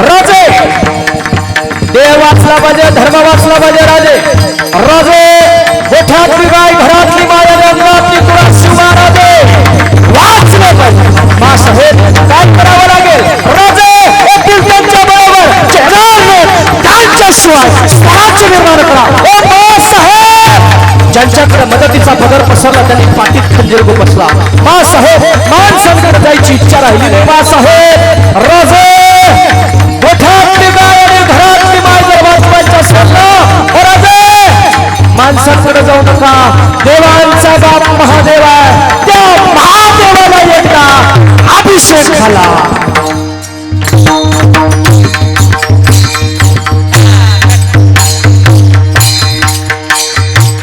राजे! देव वाचला पाहिजे धर्म वाचला पाहिजे राजे! राजे! गोठ्यातली बाय घरातली बाय आणि अंगणातली तुळा शिवा राजे! वाचले पाहिजे. मा साहेब काय करावं लागेल. राजे येतील त्यांच्या बरोबर त्यांच्याशिवाय स्वराज्य निर्माण करा. ओ मा साहेब ज्यांच्याकडे मदतीचा पदर पसरला त्यांनी पाठीत खंजीर बसला. मा साहेब मान संकट जायची इच्छा राहिली नाही. मा साहेब राजे! अभिषेक झाला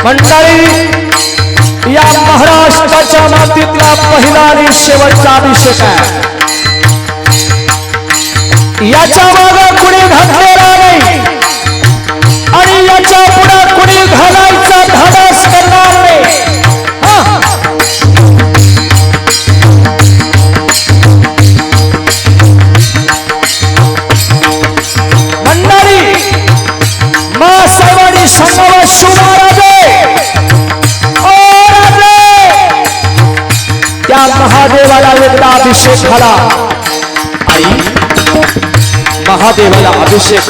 मंडळी या महाराष्ट्राच्या मातीतला पहिला आणि शेवटचा अभिषेक आहे. याच्या मागे कुणी घातले? एकदा अभिषेक झाला आई महादेवाला अभिषेक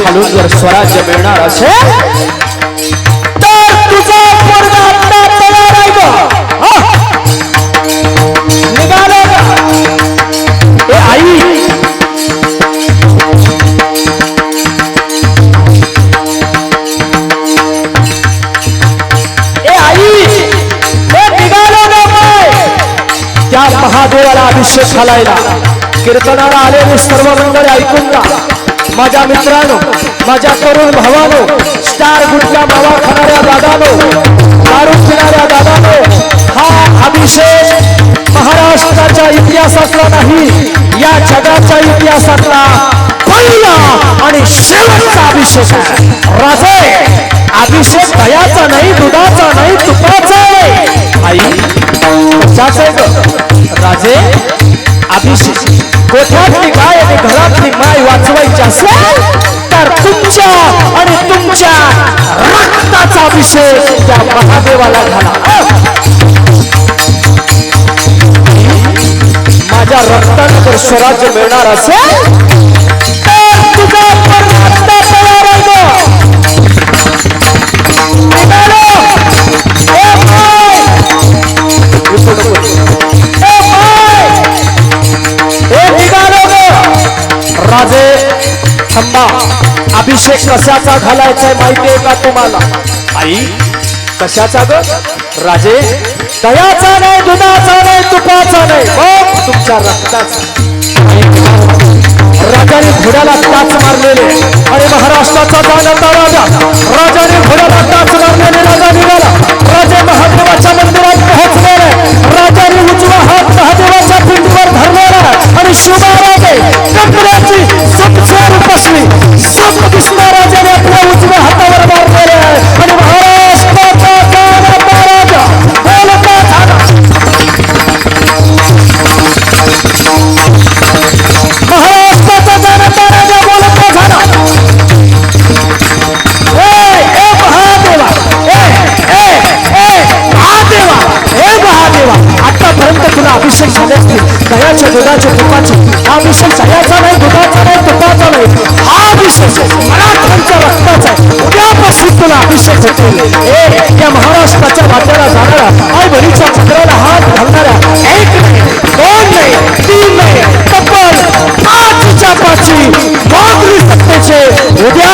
महादेवाला अभिषेक घालायला. कीर्तनाला आलेले सर्व मंडळी ऐकून का माझ्या मित्रांनो माझ्या तरुण भावानो स्टार गुटका मावा खाणाऱ्या दादानो दारू पिणाऱ्या दादानो हा अभिषेक महाराष्ट्राच्या इतिहासातला नाही या जगाच्या इतिहासातला पहिला आणि शेवटचा अभिषेक आहे. राजे अभिषेक दयाचा नाही दुधाचा नाही ग? अभिषेक कोठातली गाय आणि घरातली माय वाचवायची असेल तर तुमच्या आणि तुमच्या रक्ताचा अभिषेक त्या महादेवाला झाला माझ्या रक्ताने जर स्वराज्य मिळणार असेल थांबा अभिषेक कशाचा घालायचा माहितीये का तुम्हाला? आई कशाचा ग? राजे दयाचा नाही दुधाचा नाही तुपाचा नाही. तुमच्या रक्ताचा राजाने घोड्याला टाच मारलेले. आणि महाराष्ट्राचा जाणता अभिषेक झाले असतील. दह्याच्या दुधाचे तुपाचे. हा अभिषेक दह्याचा नाही दुधाचा नाही तुपाचा नाही. हा अभिषेक मराठ्यांच्या रक्ताचा आहे. उद्यापासून तुला अभिषेक होतील. या महाराष्ट्राच्या वाट्याला जाणारा आई बहिणीच्या चक्राला हात घालणाऱ्या एक नाही दोन नाही तीन नाही तब्बल पाच चापाची सत्तेचे. उद्या